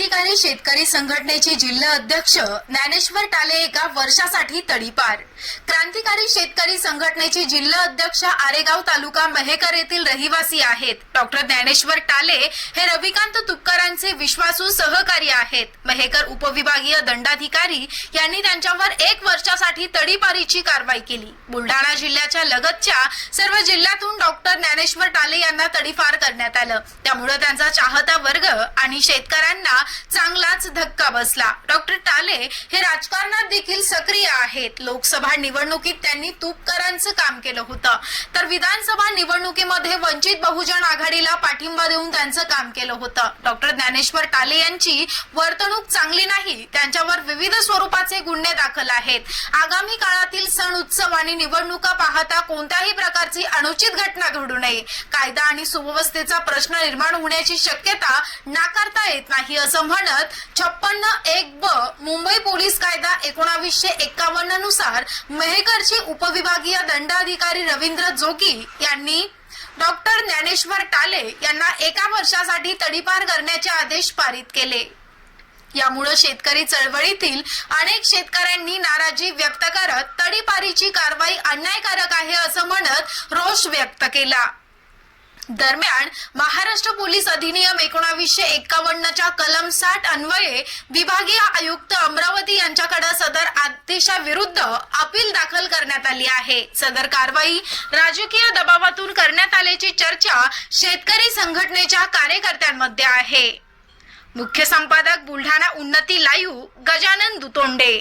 शेतकरी संघटनेचे जिल्हा अध्यक्ष ज्ञानेश्वर टाले एका वर्षासाठी तडीपार. क्रांतिकारी शेतकरी संघटनेचे जिल्हा अध्यक्ष आरेगाव तालुका मेहेकर येथील रहिवासी आहेत. डॉक्टर ज्ञानेश्वर टाले हे रविकांत तुपकरांचे विश्वासू सहकारी आहेत. महेकर उपविभागीय दंडाधिकारी यांनी त्यांच्यावर एक वर्षासाठी तडीपारीची कारवाई केली. बुलढाणा जिल्ह्याच्या लगतच्या सर्व जिल्ह्यातून डॉक्टर ज्ञानेश्वर साले यांना तडीफार करण्यात आलं. त्यामुळे त्यांचा चाहता वर्ग आणि शेतकऱ्यांना चांगलाच धक्का बसला. डॉक्टर टाले हे राजकारणात देखील सक्रिय आहेत. लोकसभा निवडणुकीत त्यांनी तुपकरांचं काम केलं होतं. तर विधानसभा निवडणुकीमध्ये वंचित बहुजन आघाडीला पाठिंबा देऊन त्यांचं काम केलं होतं. डॉक्टर ज्ञानेश्वर टाले यांची वर्तणूक चांगली नाही त्यांच्यावर विविध स्वरूपाचे गुन्हे दाखल आहेत. आगामी काळातील सण उत्सव आणि निवडणुका पाहता कोणत्याही प्रकारची अनुचित घटना घडू नये. कायदा आणि सुव्यवस्थेचा प्रश्न निर्माण होण्याची शक्यता नाकारता येत नाही असं म्हणत छप्पन्न एक ब मुंबई पोलीस कायदा एकोणावीसशे एक्कावन्ननुसार मेहकरचे उपविभागीय दंडाधिकारी रवींद्र जोगी यांनी डॉक्टर ज्ञानेश्वर टाले यांना एका वर्षासाठी तडीपार करण्याचे आदेश पारित केले. यामुळे शेतकरी चळवळीतील अनेक शेतकऱ्यांनी नाराजी व्यक्त करत तडीपारीची कारवाई अन्यायकारक आहे असं म्हणत रोष व्यक्त केला. दरम्यान महाराष्ट्र पोलीस अधिनियम एकोणावीसशे एक्कावन्नच्या कलम साठ अन्वये विभागीय आयुक्त अमरावती यांच्याकडे सदर आदेशाविरुद्ध अपील दाखल करण्यात आली आहे. सदर कारवाई राजकीय दबावातून करण्यात आल्याची चर्चा शेतकरी संघटनेच्या कार्यकर्त्यांमध्ये आहे. मुख्य संपादक बुलढाणा उन्नती लाईव्ह गजानन दुतोंडे